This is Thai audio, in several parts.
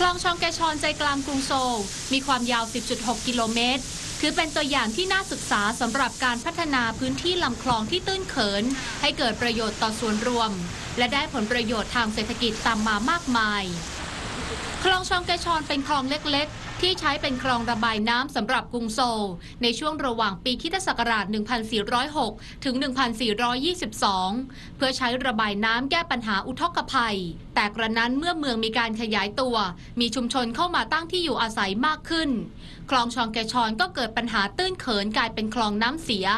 คลองชองแกชอนใจกลางกรุงโซล มีความยาว 10.6 กิโลเมตร คือเป็นตัวอย่างที่น่าศึกษาสำหรับการพัฒนาพื้นที่ลำคลองที่ตื้นเขิน ให้เกิดประโยชน์ต่อส่วนรวม และได้ผลประโยชน์ทางเศรษฐกิจตามมามากมาย คลองชองแกชอนเป็นคลองเล็กๆ ที่ใช้เป็นคลองระบายน้ำสำหรับกรุงโซล ในช่วงระหว่างปีคิศักราช 1406 ถึง 1422 เพื่อใช้ระบายน้ำแก้ปัญหาอุทกภัย แต่กระนั้นเมื่อเมืองมีการขยายตัว มีชุมชนเข้ามาตั้งที่อยู่อาศัยมากขึ้น คลองชองแกชอนก็เกิดปัญหาตื้นเขินกลายเป็นคลองน้ำเสีย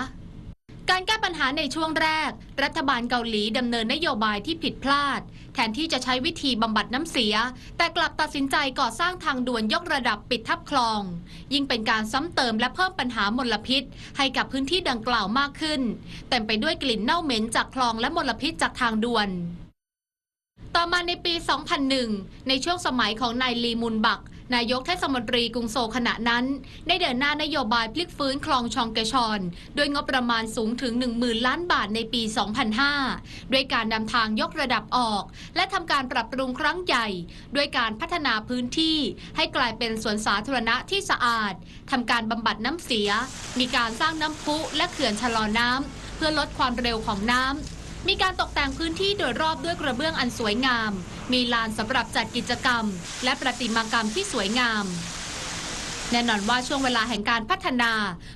การแก้ปัญหาในช่วงแรก รัฐบาลเกาหลีดำเนินนโยบายที่ผิดพลาด แทนที่จะใช้วิธีบำบัดน้ำเสีย แต่กลับตัดสินใจก่อสร้างทางด่วนยกระดับปิดทับคลอง ยิ่งเป็นการซ้ำเติมและเพิ่มปัญหามลพิษ ให้กับพื้นที่ดังกล่าวมากขึ้น เต็มไปด้วยกลิ่นเน่าเหม็นจากคลองและมลพิษจากทางด่วน ต่อมาในปี 2001 ในช่วงสมัยของนายลีมุนบัก นายกเทศมนตรีกรุงโซลขณะนั้น ได้เดินหน้านโยบายพลิกฟื้นคลองชองเกชอนด้วยงบประมาณสูงถึง 10,000 ล้านบาทในปี 2005 ด้วยการนำทางยกระดับออก และทำการปรับปรุงครั้งใหญ่ ด้วยการพัฒนาพื้นที่ให้กลายเป็นสวนสาธารณะที่สะอาดทำการบำบัดน้ำเสีย มีการสร้างน้ำพุและเขื่อนชะลอน้ำเพื่อลดความเร็วของน้ำ มีการตกแต่งพื้นที่โดยรอบด้วยกระเบื้องอันสวยงาม มีลานสำหรับจัดกิจกรรม และประติมากรรมที่สวยงาม แน่นอนว่าช่วงเวลาแห่งการพัฒนา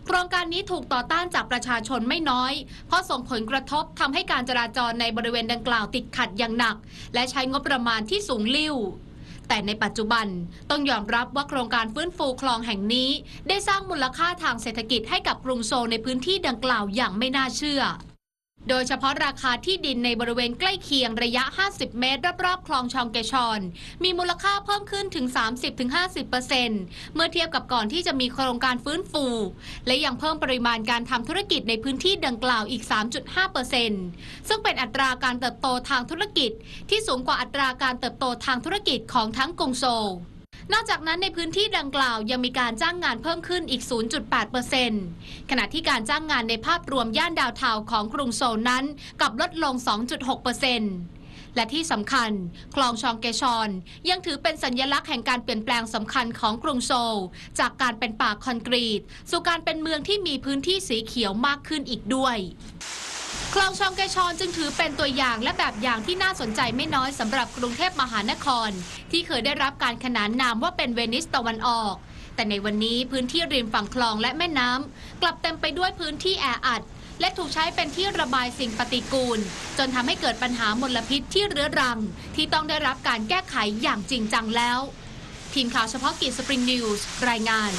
โครงการนี้ถูกต่อต้านจากประชาชนไม่น้อย เพราะส่งผลกระทบทำให้การจราจรในบริเวณดังกล่าวติดขัดอย่างหนัก และใช้งบประมาณที่สูงลิ่วแต่ในปัจจุบันต้องยอมรับว่าโครงการฟื้นฟูคลองแห่งนี้ ได้สร้างมูลค่าทางเศรษฐกิจให้กับกรุงโซลในพื้นที่ดังกล่าวอย่างไม่น่าเชื่อ โดยเฉพาะราคาที่ดินในบริเวณใกล้เคียงระยะ 50 เมตร รอบๆ คลองชองเกชอน มีมูลค่าเพิ่มขึ้นถึง 30-50%เมื่อเทียบกับก่อนที่จะมีโครงการฟื้นฟู และยังเพิ่มปริมาณการทำธุรกิจในพื้นที่ดังกล่าวอีก 3.5%ซึ่งเป็นอัตราการเติบโตทางธุรกิจ ที่สูงกว่าอัตราการเติบโตทางธุรกิจของทั้งกรุงโซล นอกจากนั้นในพื้นที่ดังกล่าวยังมีการจ้างงานเพิ่มขึ้นอีก 0.8%ขณะที่การจ้างงานในภาพรวมย่านดาวเทาของกรุงโซลนั้นกลับลดลง 2.6%และที่สำคัญ คลองชองเกชอน ยังถือเป็นสัญลักษณ์แห่งการเปลี่ยนแปลงสำคัญของกรุงโซล จากการเป็นป่าคอนกรีต สู่การเป็นเมืองที่มีพื้นที่สีเขียวมากขึ้นอีกด้วย คลองชองแกชอนจึงถือเป็นตัวอย่างและแบบอย่างที่น่าสนใจไม่น้อยสำหรับกรุงเทพมหานคร ที่เคยได้รับการขนานนามว่าเป็นเวนิสตะวันออก แต่ในวันนี้พื้นที่ริมฝั่งคลองและแม่น้ำกลับเต็มไปด้วยพื้นที่แออัด และถูกใช้เป็นที่ระบายสิ่งปฏิกูล จนทำให้เกิดปัญหามลพิษที่เรื้อรัง ที่ต้องได้รับการแก้ไขอย่างจริงจังแล้ว ทีมข่าวเฉพาะกิจสปริงนิวส์รายงาน